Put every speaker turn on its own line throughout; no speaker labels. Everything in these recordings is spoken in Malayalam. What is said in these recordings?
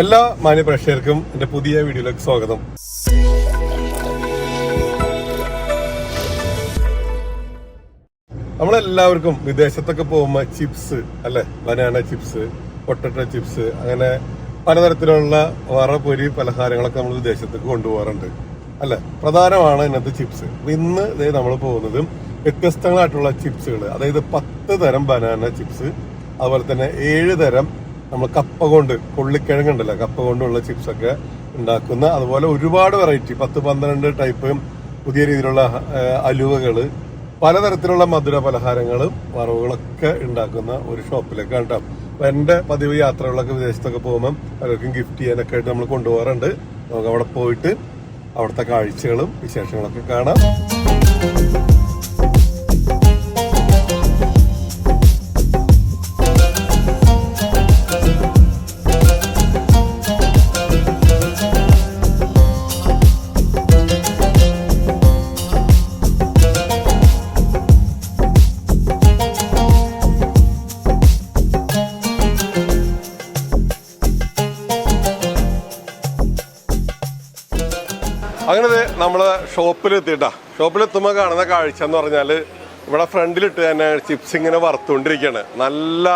എല്ലാ മാന്യ പ്രേക്ഷകർക്കും എന്റെ പുതിയ വീഡിയോയിലേക്ക് സ്വാഗതം. നമ്മളെല്ലാവർക്കും വിദേശത്തൊക്കെ പോകുമ്പോൾ ചിപ്സ് അല്ലെ? ബനാന ചിപ്സ് പൊട്ടറ്റോ ചിപ്സ് അങ്ങനെ പലതരത്തിലുള്ള വറപൊരി പലഹാരങ്ങളൊക്കെ നമ്മൾ വിദേശത്തേക്ക് കൊണ്ടുപോകാറുണ്ട്. അല്ലെ? പ്രധാനമാണ് ഇന്നത്തെ ചിപ്സ് ഇന്ന് നമ്മൾ പോകുന്നത് വ്യത്യസ്തങ്ങളായിട്ടുള്ള ചിപ്സുകൾ അതായത് പത്ത് തരം ബനാന ചിപ്സ് അതുപോലെ തന്നെ ഏഴ് തരം നമ്മൾ കപ്പ കൊണ്ട് കൊള്ളിക്കിഴങ്ങുണ്ടല്ലോ കപ്പ കൊണ്ടുള്ള ചിപ്സ് ഒക്കെ ഉണ്ടാക്കുന്ന അതുപോലെ ഒരുപാട് വെറൈറ്റി പത്ത് പന്ത്രണ്ട് ടൈപ്പ് പുതിയ രീതിയിലുള്ള അലുവകൾ പലതരത്തിലുള്ള മധുര പലഹാരങ്ങളും വറവുകളൊക്കെ ഉണ്ടാക്കുന്ന ഒരു ഷോപ്പിലേക്കാണ് കേട്ടോ അപ്പൊ എന്റെ പതിവ് യാത്രകളൊക്കെ വിദേശത്തൊക്കെ പോകുമ്പോൾ പലർക്കും ഗിഫ്റ്റ് ചെയ്യാനൊക്കെ ആയിട്ട് നമ്മൾ കൊണ്ടുപോകാറുണ്ട്. നമുക്ക് അവിടെ പോയിട്ട് അവിടുത്തെ കാഴ്ചകളും വിശേഷങ്ങളൊക്കെ കാണാം. ഷോപ്പിൽ എത്തുമ്പോൾ കാണുന്ന കാഴ്ച എന്ന് പറഞ്ഞാൽ ഇവിടെ ഫ്രണ്ടിലിട്ട് തന്നെ ചിപ്സ് ഇങ്ങനെ വറുത്തുകൊണ്ടിരിക്കുകയാണ് നല്ല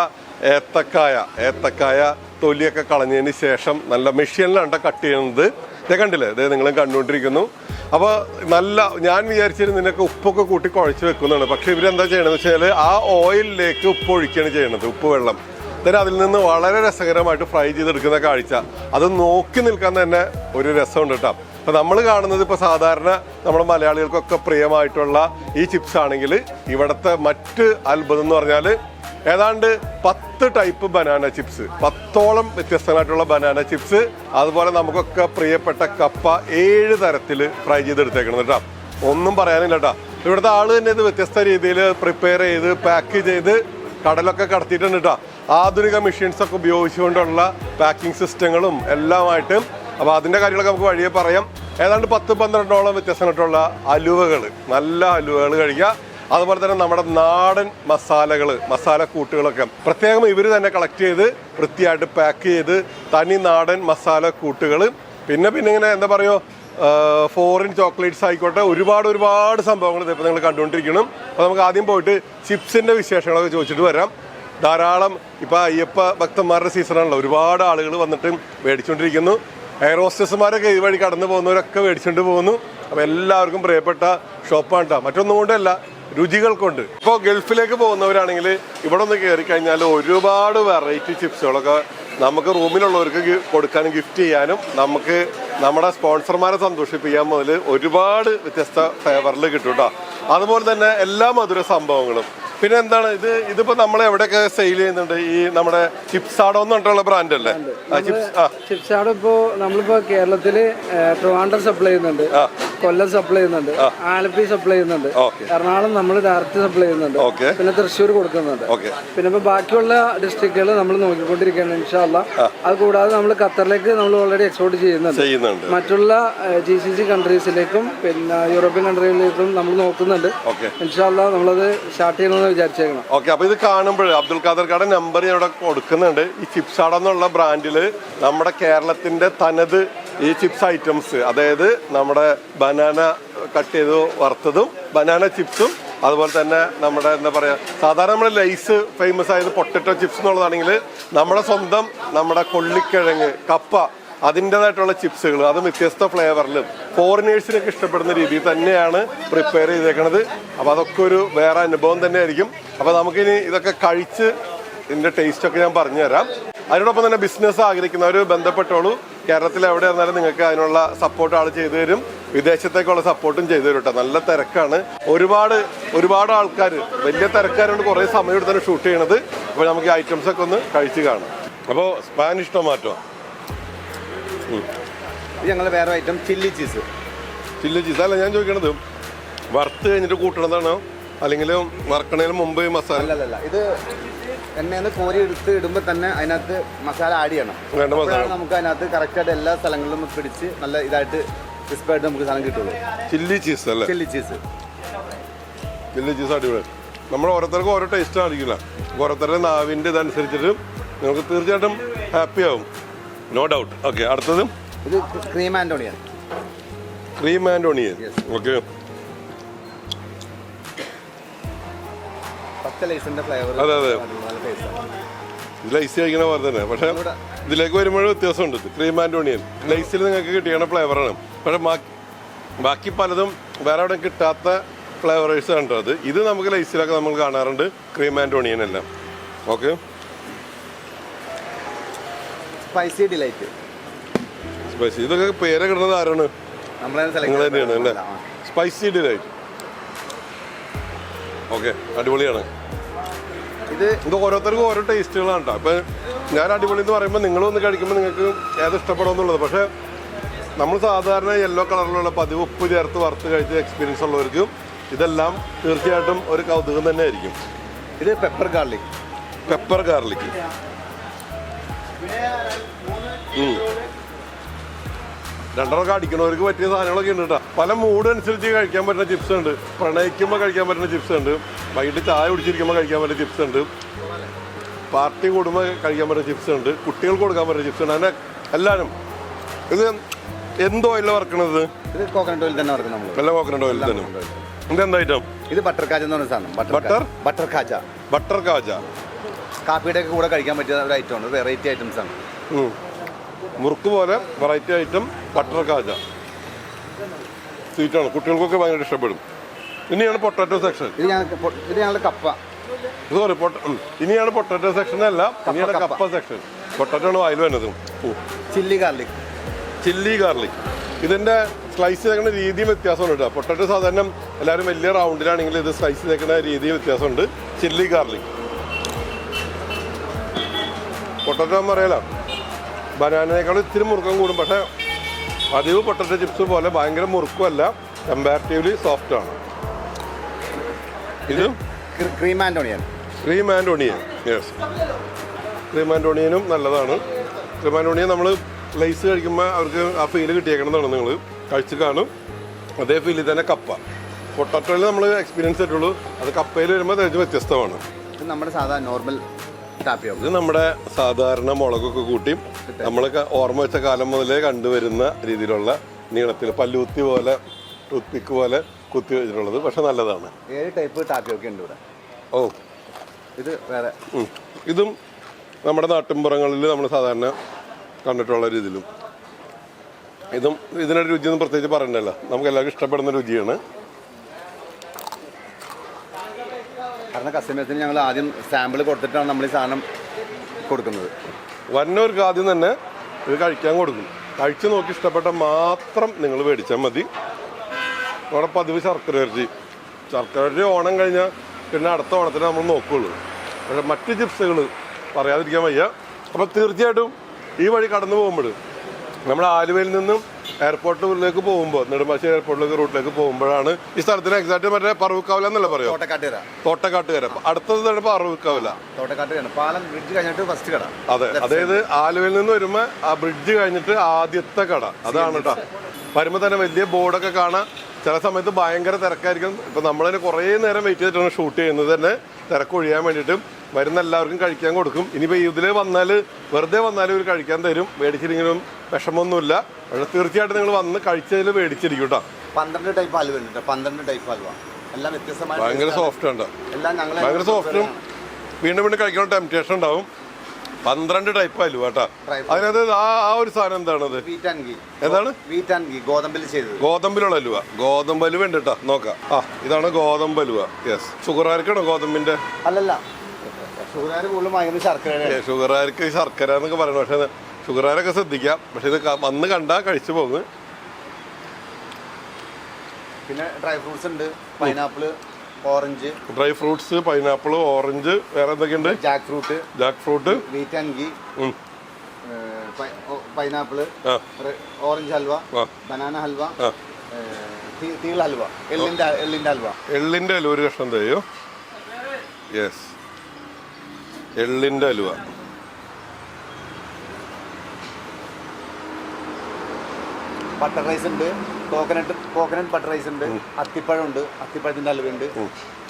ഏത്തക്കായ ഏത്തക്കായ തൊലിയൊക്കെ കളഞ്ഞതിന് ശേഷം നല്ല മെഷീനിലാണ് കട്ട് ചെയ്യുന്നത്. ഇതേ കണ്ടില്ലേ? ഇതേ നിങ്ങളും കണ്ടുകൊണ്ടിരിക്കുന്നു. അപ്പോൾ നല്ല ഞാൻ വിചാരിച്ചിരുന്നു നിനക്ക് ഉപ്പൊക്കെ കൂട്ടി കുഴച്ച് വെക്കുന്നതാണ് പക്ഷേ ഇവരെന്താ ചെയ്യണമെന്ന് വെച്ചാൽ ആ ഓയിലിലേക്ക് ഉപ്പ് ഒഴിക്കുകയാണ് ചെയ്യുന്നത് ഉപ്പ് വെള്ളം. then അതിൽ നിന്ന് വളരെ രസകരമായിട്ട് ഫ്രൈ ചെയ്തെടുക്കുന്ന കാഴ്ച. അത് നോക്കി നിൽക്കാൻ തന്നെ ഒരു രസമുണ്ട് കേട്ടോ. അപ്പൊ നമ്മൾ കാണുന്നത് ഇപ്പൊ സാധാരണ നമ്മുടെ മലയാളികൾക്കൊക്കെ പ്രിയമായിട്ടുള്ള ഈ ചിപ്സ് ആണെങ്കിൽ ഇവിടുത്തെ മറ്റ് അത്ഭുതം എന്ന് പറഞ്ഞാൽ ഏതാണ്ട് പത്ത് ടൈപ്പ് ബനാന ചിപ്സ് പത്തോളം വ്യത്യസ്തമായിട്ടുള്ള ബനാന ചിപ്സ് അതുപോലെ നമുക്കൊക്കെ പ്രിയപ്പെട്ട കപ്പ ഏഴ് തരത്തിൽ ഫ്രൈ ചെയ്തെടുത്തേക്കണം കേട്ടോ ഒന്നും പറയാനില്ല കേട്ടോ ഇവിടുത്തെ ആൾ തന്നെ ഇത് വ്യത്യസ്ത രീതിയിൽ പ്രിപ്പയർ ചെയ്ത് പാക്ക് ചെയ്ത് കടലൊക്കെ കടത്തിയിട്ടുണ്ട് കേട്ടോ ആധുനിക മെഷീൻസ് ഒക്കെ ഉപയോഗിച്ചുകൊണ്ടുള്ള പാക്കിംഗ് സിസ്റ്റങ്ങളും എല്ലാമായിട്ട് അപ്പോൾ അതിന്റെ കാര്യങ്ങളൊക്കെ നമുക്ക് വഴിയെ പറയാം. ഏതാണ്ട് പത്ത് പന്ത്രണ്ടോളം വ്യത്യസ്തമായിട്ടുള്ള അലുവകൾ നല്ല അലുവകൾ കഴിക്കുക. അതുപോലെ തന്നെ നമ്മുടെ നാടൻ മസാലകൾ മസാല കൂട്ടുകളൊക്കെ. പ്രത്യേകം ഇവർ തന്നെ കളക്ട് ചെയ്ത് വൃത്തിയായിട്ട് പാക്ക് ചെയ്ത് തനി നാടൻ മസാല കൂട്ടുകൾ പിന്നെ പിന്നെ ഇങ്ങനെ എന്താ പറയുക ഫോറിൻ ചോക്ലേറ്റ്സ് ആയിക്കോട്ടെ ഒരുപാട് ഒരുപാട് സംഭവങ്ങൾ ഇതിപ്പോൾ നിങ്ങൾ കണ്ടുകൊണ്ടിരിക്കണം. അപ്പോൾ നമുക്ക് ആദ്യം പോയിട്ട് ചിപ്സിന്റെ വിശേഷങ്ങളൊക്കെ ചോദിച്ചിട്ട് വരാം. ധാരാളം ഇപ്പോൾ അയ്യപ്പ ഭക്തന്മാരുടെ സീസണാണല്ലോ ഒരുപാട് ആളുകൾ വന്നിട്ട് മേടിച്ചുകൊണ്ടിരിക്കുന്നു എയർ ഹോസ്റ്റസുമാരൊക്കെ ഈ വഴി കടന്നു പോകുന്നവരൊക്കെ മേടിച്ചുകൊണ്ട് പോകുന്നു. അപ്പോൾ എല്ലാവർക്കും പ്രിയപ്പെട്ട ഷോപ്പാണ് കേട്ടോ മറ്റൊന്നും കൊണ്ടല്ല രുചികൾ കൊണ്ട് ഇപ്പോൾ ഗൾഫിലേക്ക് പോകുന്നവരാണെങ്കിൽ ഇവിടെ ഒന്ന് കയറി കഴിഞ്ഞാൽ ഒരുപാട് വെറൈറ്റി ചിപ്സുകളൊക്കെ നമുക്ക് റൂമിലുള്ളവർക്ക് കൊടുക്കാനും ഗിഫ്റ്റ് ചെയ്യാനും നമുക്ക് നമ്മുടെ സ്പോൺസർമാരെ സന്തോഷിപ്പിക്കാൻ മുതൽ ഒരുപാട് വ്യത്യസ്ത ഫ്ലേവറിൽ കിട്ടും കേട്ടോ അതുപോലെ തന്നെ എല്ലാ മധുര സംഭവങ്ങളും. പിന്നെ എന്താണ് ഇത് ഇതിപ്പോ നമ്മൾ എവിടെയൊക്കെ സെയിൽ ചെയ്യുന്നുണ്ട്? ഈ നമ്മുടെ ചിപ്സാഡോ എന്ന് പറഞ്ഞിട്ടുള്ള ബ്രാൻഡ് അല്ലേ?
ചിപ്സാഡോ ഇപ്പോ നമ്മളിപ്പോ കേരളത്തിൽ ട്രിവാൻഡ്രം സപ്ലൈ ചെയ്യുന്നുണ്ട്. കൊല്ലം സപ്ലൈ ചെയ്യുന്നുണ്ട്. ആലപ്പി സപ്ലൈ ചെയ്യുന്നുണ്ട്. എറണാകുളം നമ്മൾ ഡയറക്റ്റ് സപ്ലൈ ചെയ്യുന്നുണ്ട്. പിന്നെ തൃശ്ശൂർ കൊടുക്കുന്നുണ്ട്. പിന്നെ ഇപ്പൊ ബാക്കിയുള്ള ഡിസ്ട്രിക്റ്റുകൾ നമ്മൾ നോക്കിക്കൊണ്ടിരിക്കുകയാണ് ഇൻഷാല്ല അത് കൂടാതെ നമ്മൾ ഖത്തറിലേക്ക് നമ്മൾ ഓൾറെഡി എക്സ്പോർട്ട് ചെയ്യുന്നുണ്ട്. മറ്റുള്ള ജി സി സി കൺട്രീസിലേക്കും പിന്നെ യൂറോപ്യൻ കൺട്രികളിലേക്കും നമ്മൾ നോക്കുന്നുണ്ട്. ഇൻഷാല്ല നമ്മളത് സ്റ്റാർട്ട് ചെയ്യണമെന്ന് വിചാരിച്ചേക്കണം.
ഓക്കെ അപ്പൊ ഇത് കാണുമ്പോൾ അബ്ദുൽ ഖാദർ കട നമ്പർ ഇവിടെ കൊടുക്കുന്നുണ്ട്. ഈ ചിപ്സാട എന്നുള്ള ബ്രാൻഡിൽ നമ്മുടെ കേരളത്തിന്റെ തനത് ഈ ചിപ്സ് ഐറ്റംസ് അതായത് നമ്മുടെ ബനാന കട്ട് ചെയ്ത് വറുത്തതും ബനാന ചിപ്സും അതുപോലെ തന്നെ നമ്മുടെ എന്താ പറയുക സാധാരണ നമ്മുടെ ലൈസ് ഫേമസ് ആയത് പൊട്ടറ്റോ ചിപ്സ് എന്നുള്ളതാണെങ്കിൽ നമ്മുടെ സ്വന്തം നമ്മുടെ കൊള്ളിക്കിഴങ്ങ് കപ്പ അതിന്റെതായിട്ടുള്ള ചിപ്സുകൾ അതും വ്യത്യസ്ത ഫ്ലേവറിലും ഫോറിനേഴ്സിനൊക്കെ ഇഷ്ടപ്പെടുന്ന രീതിയിൽ തന്നെയാണ് പ്രിപ്പയർ ചെയ്തേക്കണത്. അപ്പോൾ അതൊക്കെ ഒരു വേറെ അനുഭവം തന്നെയായിരിക്കും. അപ്പോൾ നമുക്കിനി ഇതൊക്കെ കഴിച്ച് ഇതിന്റെ ടേസ്റ്റൊക്കെ ഞാൻ പറഞ്ഞുതരാം. അതിനോടൊപ്പം തന്നെ ബിസിനസ് ആഗ്രഹിക്കുന്നവർ ബന്ധപ്പെട്ടോളൂ. കേരളത്തിൽ എവിടെ വന്നാലും നിങ്ങൾക്ക് അതിനുള്ള സപ്പോർട്ട് ആൾ ചെയ്തു തരും. വിദേശത്തേക്കുള്ള സപ്പോർട്ടും ചെയ്തു തരും കേട്ടോ. നല്ല തിരക്കാണ്. ഒരുപാട് ഒരുപാട് ആൾക്കാർ വലിയ തിരക്കാരുണ്ട് കുറേ സമയം എടുത്താണ് ഷൂട്ട് ചെയ്യണത്. അപ്പോൾ നമുക്ക് ഈ ഐറ്റംസൊക്കെ ഒന്ന് കഴിച്ച് കാണാം. അപ്പോൾ സ്പാനിഷ് ടൊമാറ്റോ
ഞങ്ങൾ വേറെ item chilli cheese
chilli cheese അല്ല ഞാൻ ചോദിക്കണത് വറുത്ത് കഴിഞ്ഞിട്ട് കൂട്ടണതാണോ? അല്ലെങ്കിൽ വറക്കണതിന് മുമ്പ് മസാല
അല്ല അല്ല ഇത് എണ്ണയെന്ന് കോരി എടുത്ത് ഇടുമ്പോൾ തന്നെ അതിനകത്ത് മസാല ആഡ് ചെയ്യണം.
മസാല.
അപ്പോഴാണ് നമുക്ക് അതിനകത്ത് കറക്റ്റായിട്ട് എല്ലാ സ്ഥലങ്ങളിലും പിടിച്ച് നല്ല ഇതായിട്ട് ക്രിസ്പായിട്ട് നമുക്ക് സാധനം കിട്ടുള്ളൂ.
ചില്ലി ചീസ് അല്ലേ?
ചില്ലി ചീസ്
ചില്ലി ചീസ് അടിപൊളി. നമ്മൾ ഓരോരുത്തർക്കും ഓരോ ടേസ്റ്റ് ആയിരിക്കില്ല. ഓരോരുത്തരുടെ നാവിന്റെ ഇതനുസരിച്ചിട്ട് നിങ്ങൾക്ക് തീർച്ചയായിട്ടും ഹാപ്പി ആവും. നോ ഡൗട്ട് ഓക്കെ അടുത്തത്?
ഇത് cream and onion
cream and onion okay അതെ, അതെ. ലൈസ് കഴിക്കണ പോലെ തന്നെ. പക്ഷേ ഇതിലേക്ക് വരുമ്പോഴും വ്യത്യാസമുണ്ട്. ക്രീം ആൻഡ് ഒണിയൻ ലൈസിൽ നിങ്ങൾക്ക് കിട്ടിയ ഫ്ലേവറാണ് പക്ഷേ ബാക്കി പലതും വേറെ എവിടെ കിട്ടാത്ത ഫ്ലേവറേഴ്സ് ആണ് അത്. ഇത് നമുക്ക് ലൈസിലൊക്കെ നമ്മൾ കാണാറുണ്ട് ക്രീം ആൻഡ് ഒണിയൻ എല്ലാം. ഓക്കെ
സ്പൈസി ഡിലൈറ്റ്
സ്പൈസി ഇതൊക്കെ പേരെ കിട്ടുന്നത് ആരാണ് നിങ്ങൾ തന്നെയാണ് അല്ലേ? സ്പൈസി ഡിലൈറ്റ് ഓക്കെ അടിപൊളിയാണ്.
ഇത്
ഇത് ഓരോരുത്തർക്കും ഓരോ ടേസ്റ്റുകളാണ് കേട്ടോ അപ്പം ഞാൻ അടിപൊളി എന്ന് പറയുമ്പോൾ നിങ്ങൾ വന്ന് കഴിക്കുമ്പോൾ നിങ്ങൾക്ക് ഏത് ഇഷ്ടപ്പെടുമെന്നുള്ളത് പക്ഷേ നമ്മൾ സാധാരണ യെല്ലോ കളറിലുള്ള പതിവ് ഉപ്പ് ചേർത്ത് വറുത്ത് കഴിച്ച എക്സ്പീരിയൻസ് ഉള്ളവർക്കും ഇതെല്ലാം തീർച്ചയായിട്ടും ഒരു കൗതുകം തന്നെ ആയിരിക്കും.
ഇത് പെപ്പർ ഗാർലിക്
പെപ്പർ ഗാർലിക് രണ്ടരക്ക് അടിക്കണവർക്ക് പറ്റിയ സാധനങ്ങളൊക്കെ ഉണ്ട് കേട്ടോ. പല മൂഡ് അനുസരിച്ച് കഴിക്കാൻ പറ്റുന്ന ചിപ്സ് ഉണ്ട്. പ്രണയിക്കുമ്പോൾ കഴിക്കാൻ പറ്റുന്ന ചിപ്സ് ഉണ്ട്. വൈകിട്ട് ചായ കുടിച്ചിരിക്കുമ്പോൾ കഴിക്കാൻ പറ്റുന്ന ചിപ്സ് ഉണ്ട്. പാർട്ടി കൂടുമ്പോൾ കഴിക്കാൻ പറ്റുന്ന ചിപ്സ് ഉണ്ട്. കുട്ടികൾക്ക് കൊടുക്കാൻ പറ്റുന്ന ചിപ്സ് ഉണ്ട്. അങ്ങനെ എല്ലാവരും ഇത് എന്ത് ഓയിലാണ് വറക്കണത്?
ഇത് കോക്കനട്ട് ഓയിൽ തന്നെ വറക്കും നമ്മൾ
നല്ല കോക്കനട്ട് ഓയിൽ തന്നെ. ഐറ്റം
ഇത് ബട്ടർ കാജ എന്ന് സാധനം.
Butter
butter Kaja
butter Kaja
കാപ്പിയുടെ ഒക്കെ കൂടെ കഴിക്കാൻ പറ്റിയ ഒരു ഐറ്റം ആണ്. വെറൈറ്റി ഐറ്റംസ് ആണ്.
മുറുക്ക് പോലെ വെറൈറ്റി ഐറ്റം ബട്ടർ കാജ. സ്വീറ്റാണ് കുട്ടികൾക്കൊക്കെ ഭയങ്കര ഇഷ്ടപ്പെടും. ഇനിയാണ് പൊട്ടാറ്റോ സെക്ഷൻ
ഇത് ഞങ്ങൾക്ക് ഇത് ഞങ്ങളുടെ കപ്പ.
സോറി ഇനിയാണ് പൊട്ടാറ്റോ സെക്ഷൻ അല്ല ഇനിയാണ്
കപ്പ.
സെക്ഷൻ പൊട്ടാറ്റോ ആണ് വായിൽ വരുന്നത്
ചില്ലി ഗാർലിക്
ചില്ലി ഗാർലിക് ഇതിന്റെ സ്ലൈസ് ചെയ്തേക്കുന്ന രീതിയും വ്യത്യാസമുണ്ട് കേട്ടോ പൊട്ടാറ്റോ സാധാരണ എല്ലാവരും വലിയ റൗണ്ടിലാണെങ്കിൽ ഇത് സ്ലൈസ് ചെയ്തേക്കുന്ന രീതിയും വ്യത്യാസമുണ്ട്. ചില്ലി ഗാർലിക് പൊട്ടാറ്റോ എന്ന് പറയല ബനാനയേക്കാൾ ഇത്തിരി മുറുക്കം കൂടും. പക്ഷേ പതിവ് പൊട്ടറ്റോ ചിപ്സ് പോലെ ഭയങ്കര മുറുക്കുമല്ല കമ്പാരിറ്റീവ്ലി സോഫ്റ്റ് ആണ്. ഇത്?
Cream and onion
cream and onion yes cream and ഒണിയനും നല്ലതാണ്. ക്രീം ആൻഡ് ഒണിയൻ നമ്മൾ ലൈസ് കഴിക്കുമ്പോൾ അവർക്ക് ആ ഫീൽ കിട്ടിയേക്കണമെന്നാണ് നിങ്ങൾ കഴിച്ച് കാണും. അതേ ഫീലിൽ തന്നെ കപ്പ. പൊട്ടറ്റോയിൽ നമ്മൾ എക്സ്പീരിയൻസ് ആയിട്ടുള്ളൂ അത് കപ്പയിൽ വരുമ്പോൾ തികച്ചും വ്യത്യസ്തമാണ്.
നമ്മുടെ സാധാരണ നോർമൽ ടാപ്പിയോ
ഇത് നമ്മുടെ സാധാരണ മുളകൊക്കെ കൂട്ടി നമ്മളൊക്കെ ഓർമ്മ വെച്ച കാലം മുതലേ കണ്ടുവരുന്ന രീതിയിലുള്ള നീളത്തിൽ പല്ലുത്തി പോലെ ടൂത്ത്പിക്ക് പോലെ കുത്തി വെച്ചിട്ടുള്ളത്. പക്ഷെ നല്ലതാണ്.
ഏഴ് ടൈപ്പ് ടാപ്പിയോക്ക ഉണ്ട് ഇവിടെ.
ഓ.
ഇത് വേറെ.
ഇതും നമ്മുടെ നാട്ടിൻപുറങ്ങളിൽ നമ്മൾ സാധാരണ കണ്ടിട്ടുള്ള രീതിയിലും. ഇതും ഇതിനൊരു രുചിയൊന്നും പ്രത്യേകിച്ച് പറയണ്ടല്ലോ. നമുക്ക് എല്ലാവർക്കും ഇഷ്ടപ്പെടുന്ന രുചിയാണ്.
കാരണം കസ്റ്റമേഴ്സിന് ഞങ്ങൾ ആദ്യം സാമ്പിൾ കൊടുത്തിട്ടാണ് നമ്മൾ ഈ സാധനം കൊടുക്കുന്നത്.
വന്നവർക്ക് ആദ്യം തന്നെ ഇത് കഴിക്കാൻ കൊടുക്കും. കഴിച്ചു നോക്കി ഇഷ്ടപ്പെട്ട മാത്രം നിങ്ങൾ മേടിച്ചാൽ മതി. നമ്മുടെ പതിവ് ശർക്കര ഇറച്ചി. ശർക്കര ഇറച്ചി ഓണം കഴിഞ്ഞാൽ പിന്നെ അടുത്ത ഓണത്തിന് നമ്മൾ നോക്കുകയുള്ളൂ പക്ഷേ മറ്റ് ചിപ്സുകൾ പറയാതിരിക്കാൻ വയ്യ. അപ്പോൾ തീർച്ചയായിട്ടും ഈ വഴി കടന്നു പോകുമ്പോൾ നമ്മൾ ആലുവയിൽ നിന്നും എയർപോർട്ടിലേക്ക് പോകുമ്പോൾ നെടുമ്പാശ്ശേരി എയർപോർട്ടിലേക്ക് റൂട്ടിലേക്ക് പോകുമ്പോഴാണ് ഈ സ്ഥലത്തിന് എക്സാക്ട് മറ്റേ പറവൂക്കാവില എന്നല്ല പറയുമോ
തോട്ടക്കാട്ടുകര.
തോട്ടക്കാട്ടുകര. അടുത്തത് തന്നെ പറവൂക്കാവില.
തോട്ടക്കാട്ടുകര. പാലം ബ്രിഡ്ജ് കഴിഞ്ഞിട്ട് ഫസ്റ്റ് കട.
അതെ അതായത് ആലുവയിൽ നിന്ന് വരുമ്പോ ആ ബ്രിഡ്ജ് കഴിഞ്ഞിട്ട് ആദ്യത്തെ കട. അതാണ് കേട്ടോ. വരുമ്പോ തന്നെ വലിയ ബോർഡൊക്കെ കാണാം ചില സമയത്ത് ഭയങ്കര തിരക്കായിരിക്കും. ഇപ്പൊ നമ്മളതിന് കുറേ നേരം വെയിറ്റ് ചെയ്തിട്ടാണ് ഷൂട്ട് ചെയ്യുന്നത് തന്നെ. തിരക്കൊഴിയാൻ വേണ്ടിയിട്ട് വരുന്ന എല്ലാവർക്കും കഴിക്കാൻ കൊടുക്കും. ഇനിയിപ്പോൾ ഇതിൽ വന്നാൽ വെറുതെ വന്നാലും ഇവർ കഴിക്കാൻ തരും. മേടിച്ചിരിക്കലും വിഷമമൊന്നുമില്ല. പക്ഷെ തീർച്ചയായിട്ടും നിങ്ങൾ വന്ന് കഴിച്ചതിൽ മേടിച്ചിരിക്കും കേട്ടോ.
പന്ത്രണ്ട് ടൈപ്പ് ഹൽവ ഉണ്ട് കേട്ടോ. പന്ത്രണ്ട് ടൈപ്പ് ഹൽവ എല്ലാം വ്യത്യസ്തമായി
ഭയങ്കര സോഫ്റ്റ് ഉണ്ട്
എല്ലാം ഞങ്ങൾ
ഭയങ്കര സോഫ്റ്റും വീണ്ടും വീണ്ടും കഴിക്കണം ടെംപ്റ്റേഷൻ ഉണ്ടാവും. പന്ത്രണ്ട് ടൈപ്പ് അലുവ കേട്ടോ. അതിനകത്ത് ആ ആ ഒരു സാധനം എന്താണത്? എന്താണ്?
ഗോതമ്പിൽ ചെയ്തത്.
ഗോതമ്പിലുള്ള അലുവ. ഗോതമ്പ് അലുവ ഉണ്ട് കേട്ടോ. നോക്കാം. ആ ഇതാണ് ഗോതമ്പ് അലുവ. യെസ് ഷുഗർകാർക്കാണോ ഗോതമ്പിന്റെ?
അല്ലല്ല. ഷുഗറുകാർ കൂടുതലും ഭയങ്കര ശർക്കര
എന്നൊക്കെ പറയണം പക്ഷെ ഷുഗറുകാരൊക്കെ ശ്രദ്ധിക്കാം. പക്ഷെ ഇത് വന്ന് കണ്ടാൽ കഴിച്ചു പോകും.
പിന്നെ ഡ്രൈ ഫ്രൂട്ട്സ് ഉണ്ട്. Pineapple orange.
Dry fruits pineapple orange വേറെ എന്തൊക്കെയുണ്ട്?
Jackfruit.
Jackfruit.
Wheat
അങ്കി.
Pineapple orange halwa. Banana halwa തീൾ halwa എള്ളിന്റെ എള്ളിന്റെ ഹൽവ.
എള്ളിന്റെ ഒരു കഷ്ണം തയ്യോ യെസ്. എള്ളിന്റെ അലുവ.
ബട്ടർ റൈസ് ഉണ്ട് കോക്കനട്ട് കോക്കനട്ട് ബട്ടർ റൈസ് ഉണ്ട് അത്തിപ്പഴം ഉണ്ട് അത്തിപ്പഴത്തിന്റെ ഹൽവ ഉണ്ട്.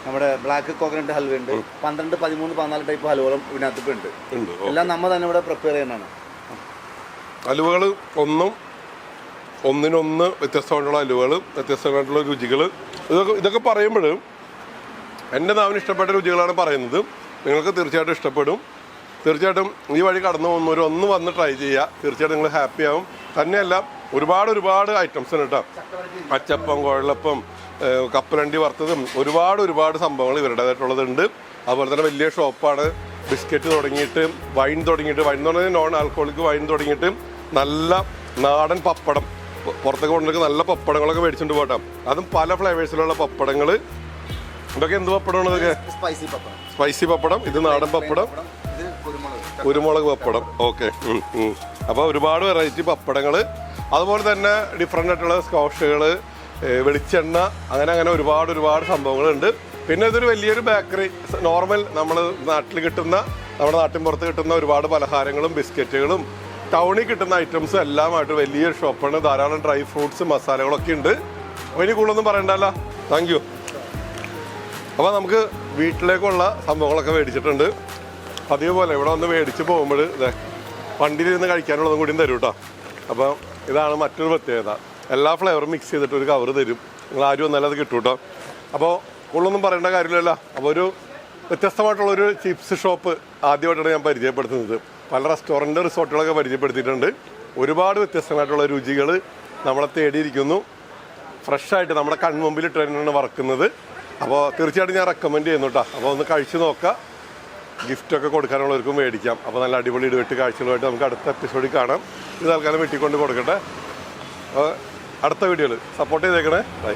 നമ്മുടെ ബ്ലാക്ക് കോക്കനട്ട് ഹൽവ ഉണ്ട്. പന്ത്രണ്ട് പതിമൂന്ന് പതിനാല് ടൈപ്പ് ഹൽവകളും ഇതിനകത്തിപ്പോൾ ഉണ്ട്.
ഉണ്ട്
എല്ലാം നമ്മൾ തന്നെ ഇവിടെ പ്രിപ്പയർ ചെയ്യുന്നതാണ്.
അലുവകൾ ഒന്നും ഒന്നിനൊന്ന് വ്യത്യസ്തമായിട്ടുള്ള അലുവകൾ വ്യത്യസ്തമായിട്ടുള്ള രുചികൾ ഇതൊക്കെ ഇതൊക്കെ പറയുമ്പോഴും എന്റെ നാവിന് ഇഷ്ടപ്പെട്ട രുചികളാണ് പറയുന്നത്. നിങ്ങൾക്ക് തീർച്ചയായിട്ടും ഇഷ്ടപ്പെടും. തീർച്ചയായിട്ടും ഈ വഴി കടന്നു പോകുന്നവർ ഒന്ന് വന്ന് ട്രൈ ചെയ്യുക. തീർച്ചയായിട്ടും നിങ്ങൾ ഹാപ്പി ആവും. തന്നെയല്ല ഒരുപാട് ഒരുപാട് ഐറ്റംസ് ഉണ്ട് കേട്ടോ അച്ചപ്പം കുഴലപ്പം കപ്പലണ്ടി വറുത്തതും ഒരുപാട് ഒരുപാട് സംഭവങ്ങൾ ഇവരുടേതായിട്ടുള്ളതുണ്ട്. അതുപോലെ തന്നെ വലിയ ഷോപ്പാണ് ബിസ്ക്കറ്റ് തുടങ്ങിയിട്ട് വൈൻ തുടങ്ങിയിട്ട് വൈൻ എന്ന് പറഞ്ഞാൽ നോൺ ആൽക്കോളിക് വൈൻ തുടങ്ങിയിട്ട് നല്ല നാടൻ പപ്പടം. പുറത്തൊക്കെ കൊണ്ടുവരുന്ന നല്ല പപ്പടങ്ങളൊക്കെ മേടിച്ചുകൊണ്ട് പോട്ടാം അതും പല ഫ്ലേവേഴ്സിലുള്ള പപ്പടങ്ങൾ ഇതൊക്കെ എന്ത് പപ്പടമാണ് ഇതൊക്കെ?
സ്പൈസി പപ്പടം.
സ്പൈസി പപ്പടം ഇത് നാടൻ പപ്പടം
കുരുമുളക്
പപ്പടം. ഓക്കെ. അപ്പോൾ ഒരുപാട് വെറൈറ്റി പപ്പടങ്ങൾ അതുപോലെ തന്നെ ഡിഫറെന്റ് ആയിട്ടുള്ള സ്കോഷുകൾ വെളിച്ചെണ്ണ അങ്ങനെ അങ്ങനെ ഒരുപാട് ഒരുപാട് സംഭവങ്ങളുണ്ട്. പിന്നെ ഇതൊരു വലിയൊരു ബേക്കറി നോർമൽ നമ്മൾ നാട്ടിൽ കിട്ടുന്ന നമ്മുടെ നാട്ടിൻ പുറത്ത് കിട്ടുന്ന ഒരുപാട് പലഹാരങ്ങളും ബിസ്ക്കറ്റുകളും ടൗണിൽ കിട്ടുന്ന ഐറ്റംസും എല്ലാമായിട്ട് വലിയൊരു ഷോപ്പാണ് ധാരാളം ഡ്രൈ ഫ്രൂട്ട്സ് മസാലകളൊക്കെ ഉണ്ട്. അപ്പോൾ ഇനി കൂടുതലൊന്നും പറയണ്ടല്ലോ. താങ്ക് യു അപ്പോൾ നമുക്ക് വീട്ടിലേക്കുള്ള സംഭവങ്ങളൊക്കെ മേടിച്ചിട്ടുണ്ട്. അതേപോലെ പോലെ ഇവിടെ വന്ന് മേടിച്ച് പോകുമ്പോൾ ഇതേ വണ്ടിയിലിരുന്ന് കഴിക്കാനുള്ളതും കൂടി തരും കേട്ടോ. അപ്പോൾ ഇതാണ് മറ്റൊരു പ്രത്യേകത. എല്ലാ ഫ്ലേവറും മിക്സ് ചെയ്തിട്ട് ഒരു കവർ തരും. നിങ്ങൾ ആരും വന്നാലും അത് കിട്ടും കേട്ടോ. അപ്പോൾ കൂടുതലൊന്നും പറയേണ്ട കാര്യമില്ലല്ലോ. അപ്പോൾ ഒരു വ്യത്യസ്തമായിട്ടുള്ളൊരു ചിപ്സ് ഷോപ്പ് ആദ്യമായിട്ടാണ് ഞാൻ പരിചയപ്പെടുത്തുന്നത്. പല റെസ്റ്റോറന്റ് റിസോർട്ടുകളൊക്കെ പരിചയപ്പെടുത്തിയിട്ടുണ്ട്. ഒരുപാട് വ്യത്യസ്തമായിട്ടുള്ള രുചികൾ നമ്മളെ തേടിയിരിക്കുന്നു. ഫ്രഷായിട്ട് നമ്മുടെ കൺമുമ്പിൽ ഇട്ട് വറക്കുന്നത്. അപ്പോൾ തീർച്ചയായിട്ടും ഞാൻ റെക്കമെൻഡ് ചെയ്യുന്നു കേട്ടോ അപ്പോൾ ഒന്ന് കഴിച്ചു നോക്കുക ഗിഫ്റ്റൊക്കെ കൊടുക്കാനുള്ളവർക്കും മേടിക്കാം. അപ്പോൾ നല്ല അടിപൊളി ഇടുവെട്ട് കാഴ്ചകളുമായിട്ട് നമുക്ക് അടുത്ത എപ്പിസോഡിൽ കാണാം. ഇത് തൽക്കാലം വെട്ടിക്കൊണ്ട് കൊടുക്കട്ടെ. അടുത്ത വീഡിയോയിൽ സപ്പോർട്ട് ചെയ്തേക്കണേ. ബൈ